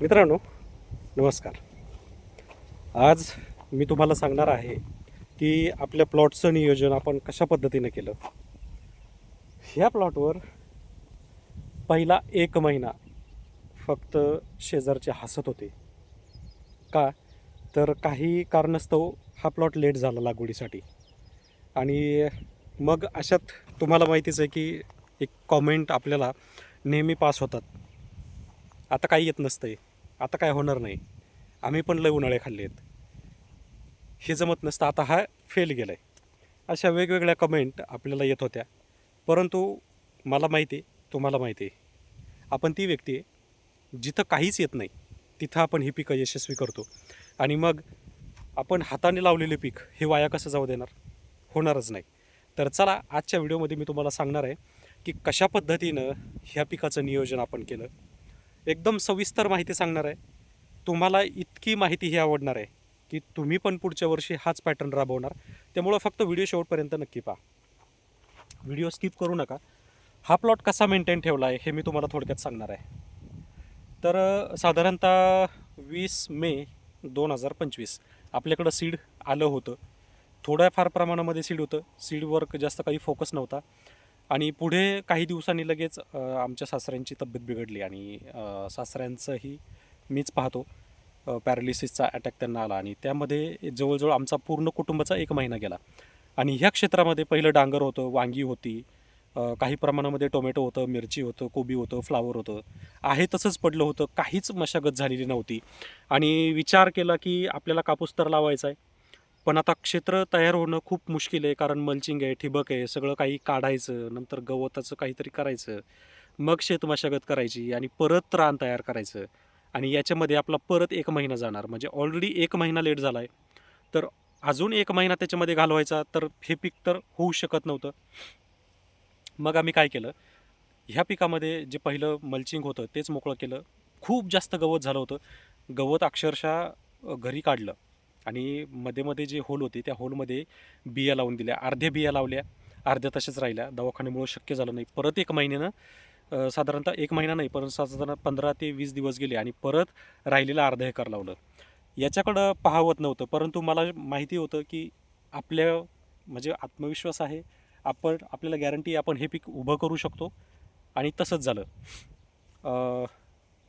मित्रांनो नमस्कार. आज मी तुम्हाला सांगणार आहे की आपल्या प्लॉटचं नियोजन आपण कशा पद्धतीनं केलं. ह्या प्लॉटवर पहिला एक महिना फक्त शेजारचे हसत होते. का? तर काही कारणास्तव हा प्लॉट लेट झाला लागवडीसाठी. आणि मग अशात तुम्हाला माहितीच आहे की एक कॉमेंट आपल्याला नेहमी पास होतात. आता काही येत नसतं आहे आता काय होणार नाही. आम्ही पण लय उन्हाळे खाल्ले आहेत. हे जमत नसतं आता हा फेल गेला आहे अशा वेगवेगळ्या कमेंट आपल्याला येत होत्या. परंतु मला माहिती आहे तुम्हाला माहिती आहे. आपण ती व्यक्ती आहे जिथं काहीच येत नाही तिथं आपण ही पिकं यशस्वी करतो. आणि मग आपण हाताने लावलेले पीक हे वाया कसं जाऊ देणार? होणारच नाही. तर चला आजच्या व्हिडिओमध्ये मी तुम्हाला सांगणार आहे की कशा पद्धतीनं ह्या पिकाचं नियोजन आपण केलं. एकदम सविस्तर माहिती सांगणार आहे. तुम्हाला इतकी माहिती ही आवडणार आहे की तुम्ही पण पुढच्या वर्षी हाच पॅटर्न राबवणार. त्यामुळं फक्त व्हिडिओ शेवटपर्यंत नक्की पहा. व्हिडिओ स्किप करू नका. हा प्लॉट कसा मेंटेन ठेवला आहे हे मी तुम्हाला थोडक्यात सांगणार आहे. तर साधारणतः वीस मे दोन हजार पंचवीस आपल्याकडं सीड आलं होतं. थोड्याफार प्रमाणामध्ये सीड होतं. सीड वर्क जास्त काही फोकस नव्हता. आणि पुढे काही दिवसांनी लगेच आमच्या सासऱ्यांची तब्येत बिघडली आणि सासऱ्यांचंही मीच पाहतो पॅरालिसिसचा अटॅक त्यांना आला आणि त्यामध्ये जवळजवळ आमचा पूर्ण कुटुंबाचा एक महिना गेला. आणि ह्या क्षेत्रामध्ये पहिलं डांगर होतं वांगी होती काही प्रमाणामध्ये टोमॅटो होतं मिरची होतं कोबी होतं फ्लावर होतं. आहे तसंच पडलं होतं काहीच मशागत झालेली नव्हती. आणि विचार केला की आपल्याला कापूस तर लावायचा आहे पण आता क्षेत्र तयार होणं खूप मुश्किल आहे कारण मल्चिंग आहे ठिबक आहे सगळं काही काढायचं नंतर गवताचं काहीतरी करायचं मग शेत मशागत करायची आणि परत रान तयार करायचं. आणि याच्यामध्ये आपला परत एक महिना जाणार म्हणजे ऑलरेडी एक महिना लेट झाला आहे तर अजून एक महिना त्याच्यामध्ये घालवायचा तर हे पीक तर होऊ शकत नव्हतं. मग आम्ही काय केलं ह्या पिकामध्ये जे पहिलं मल्चिंग होतं तेच मोकळं केलं. खूप जास्त गवत झालं होतं. गवत अक्षरशः घरी काढलं. आणि मध्ये मध्ये जे होल होते त्या होलमध्ये बिया लावून दिल्या. अर्ध्या बिया लावल्या अर्ध्या तशाच राहिल्या. दवाखान्यामुळं शक्य झालं नाही. परत एक महिन्यानं साधारणतः एक महिना नाही परंतु साधारण पंधरा ते वीस दिवस गेले आणि परत राहिलेलं अर्धा एकर लावलं. याच्याकडं पाहावत नव्हतं परंतु मला माहिती होतं की आपल्या म्हणजे आत्मविश्वास आहे. आपण आपल्याला गॅरंटी आपण हे पीक उभं करू शकतो आणि तसंच झालं.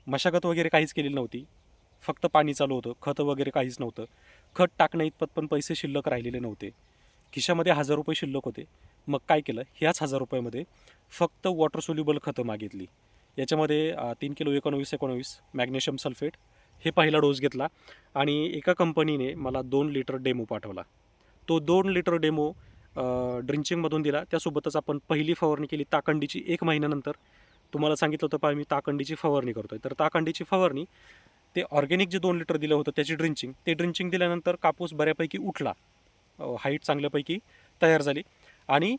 मशागत वगैरे काहीच केलेली नव्हती. फक्त पाणी चालू होतं खतं वगैरे काहीच नव्हतं. खत टाकणं इतपत पण पैसे शिल्लक राहिलेले नव्हते. खिशामध्ये हजार रुपये शिल्लक होते. मग काय केलं? ह्याच हजार रुपयामध्ये फक्त वॉटर सोल्युबल खतं मागितली. याच्यामध्ये तीन किलो एकोणवीस एकोणवीस मॅग्नेशियम सल्फेट हे पहिला डोस घेतला आणि एका कंपनीने मला दोन लिटर डेमो पाठवला. तो दोन लिटर डेमो ड्रिंचिंगमधून दिला. त्यासोबतच आपण पहिली फवारणी केली ताकंडीची एक महिन्यानंतर. तुम्हाला सांगितलं होतं पहा मी ताकंडीची फवारणी करतोय. तर ताकंडीची फवारणी ते ऑर्गॅनिक जे दोन लिटर दिलं होतं त्याची ड्रिंचिंग ते ड्रिंचिंग दिल्यानंतर कापूस बऱ्यापैकी उठला. हाईट चांगल्यापैकी तयार झाली. आणि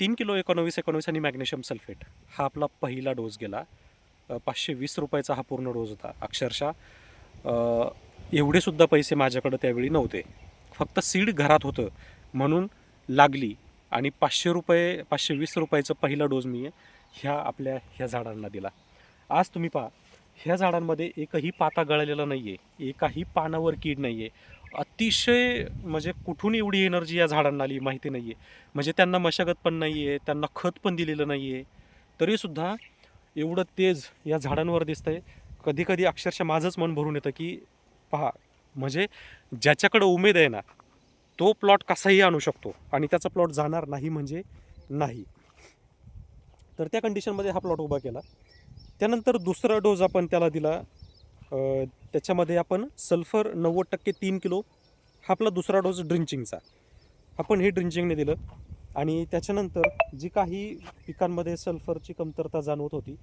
तीन किलो एकोणवीस एकोणवीस आणि मॅग्नेशियम सल्फेट हा आपला पहिला डोस गेला. पाचशे वीस रुपयाचा हा पूर्ण डोस होता. अक्षरशः एवढेसुद्धा पैसे माझ्याकडं त्यावेळी नव्हते. फक्त सीड घरात होतं म्हणून लागली. आणि पाचशे रुपये पाचशे वीस रुपयाचं पहिला डोस मी ह्या आपल्या ह्या झाडांना दिला. आज तुम्ही पहा ह्या झाडांमध्ये एकही पाता गळलेला नाही आहे एकाही पानावर कीड नाही आहे अतिशय म्हणजे कुठून एवढी एनर्जी या झाडांना आली माहिती नाही आहे म्हणजे त्यांना मशागत पण नाही आहे त्यांना खत पण दिलेलं नाही आहे तरीसुद्धा एवढं तेज या झाडांवर दिसतंय. कधी कधी अक्षरशः माझंच मन भरून येतं की पहा म्हणजे ज्याच्याकडं उमेद आहे ना तो प्लॉट कसाही आणू शकतो आणि त्याचा प्लॉट जाणार नाही म्हणजे नाही. तर त्या कंडिशनमध्ये हा प्लॉट उभा केला. त्यानंतर दुसरा डोस आपण त्याला दिला. त्याच्यामध्ये आपण सल्फर नव्वद टक्के तीन किलो हा आपला दुसरा डोस ड्रिंचिंगचा. आपण हे ड्रिंचिंगने दिलं. आणि त्याच्यानंतर जी काही पिकांमध्ये सल्फरची कमतरता जाणवत होती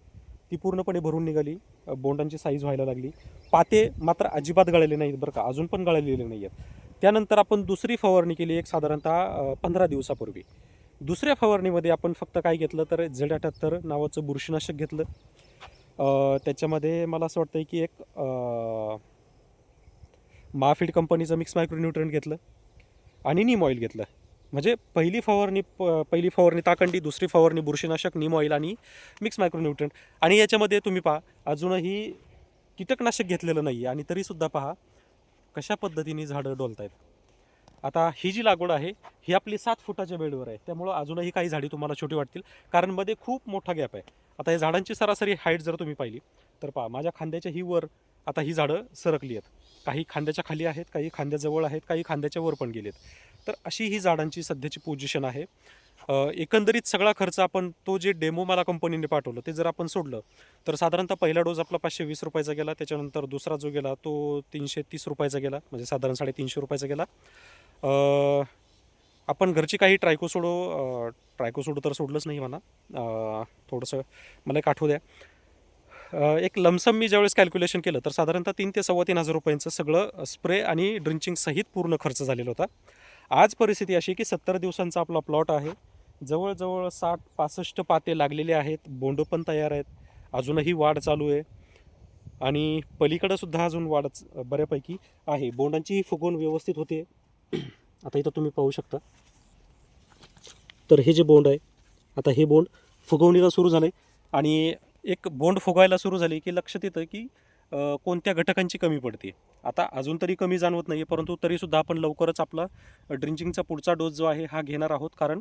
ती पूर्णपणे भरून निघाली. बोंडांची साईज व्हायला लागली. पाते मात्र अजिबात गळलेले नाहीत बरं का. अजून पण गळलेले नाही आहेत. त्यानंतर आपण दुसरी फवारणी केली एक साधारणतः पंधरा दिवसापूर्वी. दुसऱ्या फवारणीमध्ये आपण फक्त काय घेतलं तर झेड अठ्याहत्तर नावाचं बुरशीनाशक घेतलं. त्याच्यामध्ये मला असं वाटतं की एक महाफीड कंपनीचं मिक्स मायक्रोन्युट्रंट घेतलं आणि नीम ऑइल घेतलं. म्हणजे पहिली फवारणी प- पहिली फवारणी ताकंडी दुसरी फवारणी बुरशीनाशक नीम ऑइल आणि मिक्स मायक्रोन्युट्रंट. आणि याच्यामध्ये तुम्ही पहा अजूनही कीटकनाशक घेतलेलं नाही आहे आणि तरीसुद्धा पहा कशा पद्धतीने झाडं डोलत आहेत आता ही जी लागवड आहे ही आपली सात फुटाच्या बेडवर आहे. त्यामुळं अजूनही काही झाडी तुम्हाला छोटी वाटतील. कारण मध्ये खूप मोठा गॅप आहे. आता या झाडांची सरासरी हाईट जर तुम्ही पाहिली तर पहा माझ्या खांद्याच्या ही वर आता ही झाडं सरकली आहेत. काही खांद्याच्या खाली आहेत काही खांद्याजवळ आहेत काही खांद्याच्या वर पण गेलेत. तर अशी ही झाडांची सध्याची पोझिशन आहे. एकंदरीत सगळा खर्च आपण तो जे डेमो मला कंपनीने पाठवलं ते जर आपण सोडलं तर साधारणतः पहिला डोस आपला पाचशे वीस रुपयाचा गेला त्याच्यानंतर दुसरा जो गेला तो तीनशे तीस रुपयाचा गेला म्हणजे साधारण साडेतीनशे रुपयाचा गेला. आपण घरची काही ट्रायकोसोडो ट्रायकोसोडो तर सोडलंच नाही म्हणा. थोडंसं मला एक आठवू द्या. एक लमसम मी ज्यावेळेस कॅल्क्युलेशन केलं तर साधारणतः तीन ते सव्वा तीन हजार रुपयांचं सगळं स्प्रे आणि ड्रिंचिंग सहित पूर्ण खर्च झालेला होता. आज परिस्थिती अशी की सत्तर दिवसांचा आपला प्लॉट आहे. जवळजवळ साठ पासष्ट पाते लागलेले आहेत बोंड पण तयार आहेत. अजूनही वाढ चालू आहे. आणि पलीकडंसुद्धा अजून वाढ बऱ्यापैकी आहे. बोंडांची फुगवून व्यवस्थित होते. आता इथं तुम्ही पाहू शकता. तर हे जे बोंड आहे आता हे बोंड फुगवणीला सुरू झालं आहे आणि एक बोंड फुगायला सुरू झाली की लक्षात येतं की कोणत्या घटकांची कमी पडते आता अजून तरी कमी जाणवत नाही आहे परंतु तरीसुद्धा आपण लवकरच आपला ड्रिंचिंगचा पुढचा डोस जो आहे हा घेणार आहोत. कारण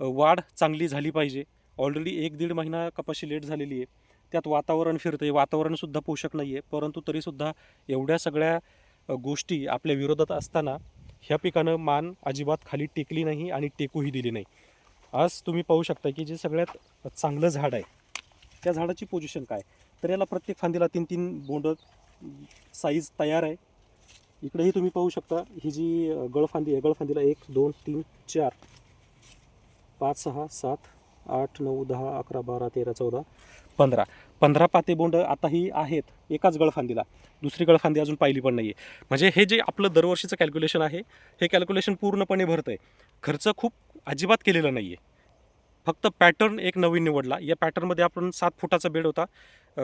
वाढ चांगली झाली पाहिजे. ऑलरेडी एक दीड महिना कपाशी लेट झालेली आहे. त्यात वातावरण फिरतं आहे वातावरणसुद्धा पोषक नाही आहे परंतु तरीसुद्धा एवढ्या सगळ्या गोष्टी आपल्या विरोधात असताना ह्या पिकानं मान अजिबात खाली टेकली नाही आणि टेकूही दिली नाही. आज तुम्ही पाहू शकता की जे सगळ्यात चांगलं झाड आहे त्या झाडाची पोझिशन काय? तर याला प्रत्येक फांदीला तीन तीन बोंड साईज तयार आहे. इकडेही तुम्ही पाहू शकता ही जी गळफांदी आहे गळफांदीला एक दोन तीन चार पाच सहा सात आठ नऊ दहा अकरा बारा तेरा चौदा पंधरा. पंधरा पाते बोंड आताही आहेत एकाच गळफांदीला दुसरी गळफांदी अजून पाहिली पण नाही आहे म्हणजे हे जे आपलं दरवर्षीचं कॅल्क्युलेशन आहे हे कॅल्क्युलेशन पूर्णपणे भरतं आहे खर्च खूप अजिबात केलेला नाही आहे फक्त पॅटर्न एक नवीन निवडला. या पॅटर्नमध्ये आपण सात फुटाचा बेड होता.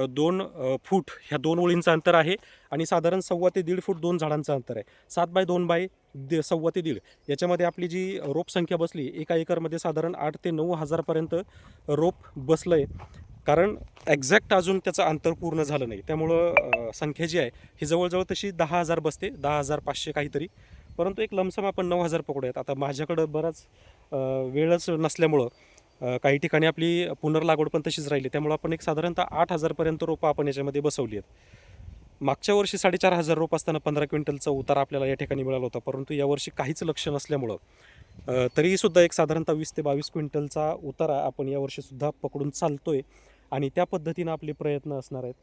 दोन फूट ह्या दोन ओळींचं अंतर आहे आणि साधारण सव्वा ते दीड फूट दोन झाडांचं अंतर आहे. सात बाय दोन बाय दे सव्वा ते दीड. याच्यामध्ये आपली जी रोप संख्या बसली एका एकरमध्ये साधारण आठ ते नऊ हजारपर्यंत रोप बसलं आहे कारण एक्झॅक्ट अजून त्याचं अंतर पूर्ण झालं नाही. त्यामुळं संख्या जी आहे ही जवळजवळ तशी दहा हजार बसते. दहा हजार पाचशे काहीतरी. परंतु एक लमसम आपण नऊ हजार पकडूयात. आता माझ्याकडं बराच वेळच नसल्यामुळं काही ठिकाणी आपली पुनर्लागवड पण तशीच राहिली. त्यामुळं आपण एक साधारणतः आठ हजारपर्यंत रोपं आपण याच्यामध्ये बसवली आहेत मागच्या वर्षी साडेचार हजार रोप असताना पंधरा क्विंटलचा उतारा आपल्याला या ठिकाणी मिळाला होता. परंतु यावर्षी काहीच लक्ष नसल्यामुळं तरीसुद्धा एक साधारणतः वीस ते बावीस क्विंटलचा उतारा आपण यावर्षीसुद्धा पकडून चालतो आहे आणि त्या पद्धतीनं आपले प्रयत्न असणार आहेत.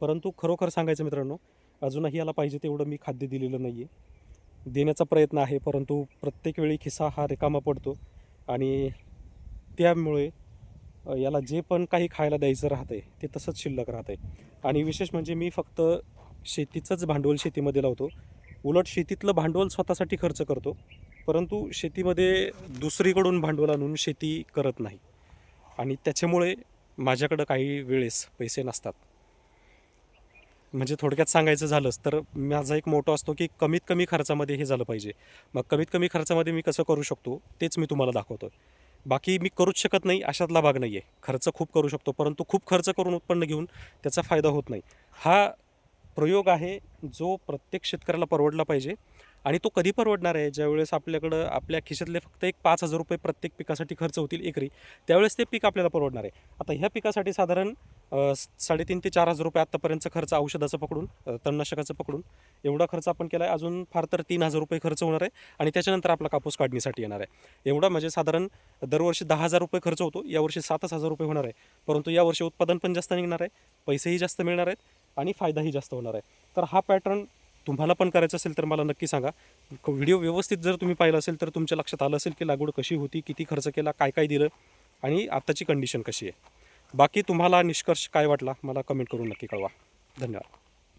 परंतु खरोखर सांगायचं मित्रांनो अजूनही याला पाहिजे तेवढं मी खाद्य दिलेलं नाही आहे देण्याचा प्रयत्न आहे परंतु प्रत्येक वेळी खिसा हा रिकामा पडतो. आणि त्यामुळे याला जे पण काही खायला द्यायचं राहतंय ते तसंच शिल्लक राहतंय. आणि विशेष म्हणजे मी फक्त शेतीचंच भांडवल शेतीमध्ये लावतो. उलट शेतीतलं भांडवल स्वतःसाठी खर्च करतो परंतु शेतीमध्ये दुसरीकडून भांडवल आणून शेती करत नाही. आणि त्याच्यामुळे माझ्याकडं काही वेळेस पैसे नसतात. म्हणजे थोडक्यात सांगायचं झालंच तर माझा एक मोठा असतो की कमीत कमी खर्चामध्ये हे झालं पाहिजे. मग कमीत कमी खर्चामध्ये मी कसं करू शकतो तेच मी तुम्हाला दाखवतो बाकी मी करूच शकत नाही अशातला भाग नाही आहे खर्च खूप करू शकतो परंतु खूप खर्च करून उत्पन्न घेऊन त्याचा फायदा होत नाही. हा प्रयोग आहे जो प्रत्येक शेतकऱ्याला परवडला पाहिजे. आणि तो कधी परवडणार आहे? ज्यावेळेस आपल्याकडं आपल्या खिशातले फक्त एक पाच हजार रुपये प्रत्येक पिकासाठी खर्च होतील एकरी त्यावेळेस ते पीक आपल्याला परवडणार आहे. आता ह्या पिकासाठी साधारण साडेतीन ते चार हजार रुपये आत्तापर्यंतचा खर्च औषधाचं पकडून तणनाशकाचं पकडून एवढा खर्च आपण केला आहे अजून फार तर तीन हजार रुपये खर्च होणार आहे आणि त्याच्यानंतर आपला कापूस काढणीसाठी येणार आहे. एवढा म्हणजे साधारण दरवर्षी दहा हजार रुपये खर्च होतो यावर्षी सातच हजार रुपये होणार आहे. परंतु यावर्षी उत्पादन पण जास्त निघणार आहे पैसेही जास्त मिळणार आहेत आणि फायदाही जास्त होणार आहे. तर हा पॅटर्न तुम्हाला पण करायचं असेल तर मला नक्की सांगा. व्हिडिओ व्यवस्थित जर तुम्ही पाहिला असेल तर तुमच्या लक्षात आलं असेल की लागवड कशी होती किती खर्च केला काय काय दिलं आणि आत्ताची कंडिशन कशी आहे. बाकी तुम्हाला निष्कर्ष काय वाटला मला कमेंट करून नक्की कळवा. धन्यवाद.